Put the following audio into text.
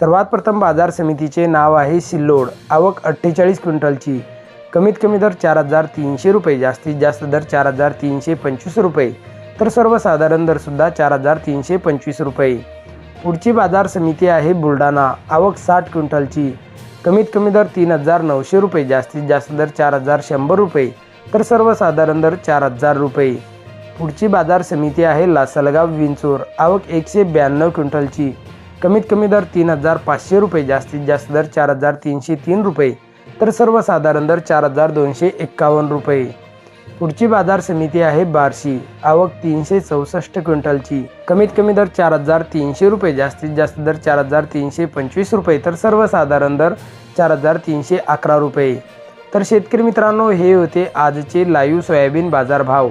सर्वात प्रथम बाजार समितीचे नाव आहे सिल्लोड. आवक अठ्ठेचाळीस क्विंटलची. कमीत कमी दर चार हजार तीनशे रुपये जास्तीत जास्त दर चार हजार तीनशे पंचवीस रुपये तर सर्वसाधारण दरसुद्धा चार हजार तीनशे पंचवीस रुपये. पुढची बाजार समिती आहे बुलढाणा. आवक साठ क्विंटलची. कमीत कमी दर तीन हजार नऊशे रुपये जास्तीत जास्त दर चार हजार शंभर रुपये तर सर्वसाधारण दर चार हजार रुपये. पुढची बाजार समिती आहे लासलगाव विंचूर. आवक एकशे ब्याण्णव क्विंटलची. कमीत कमी दर तीन हजार पाचशे रुपये जास्तीत जास्त दर चार हजार तीनशे तीन रुपये तर सर्वसाधारण दर चार हजार दोनशे एक्कावन्न रुपये. पुढची बाजार समिती आहे बार्शी आवक तीनशे चौसष्ट क्विंटलची. कमीत कमी दर चार हजार तीनशे रुपये जास्तीत जास्त दर चार हजार तीनशे पंचवीस रुपये तर सर्वसाधारण दर चार हजार तीनशे अकरा रुपये. तर शेतकरी मित्रांनो हे होते आजचे लाईव्ह सोयाबीन बाजार भाव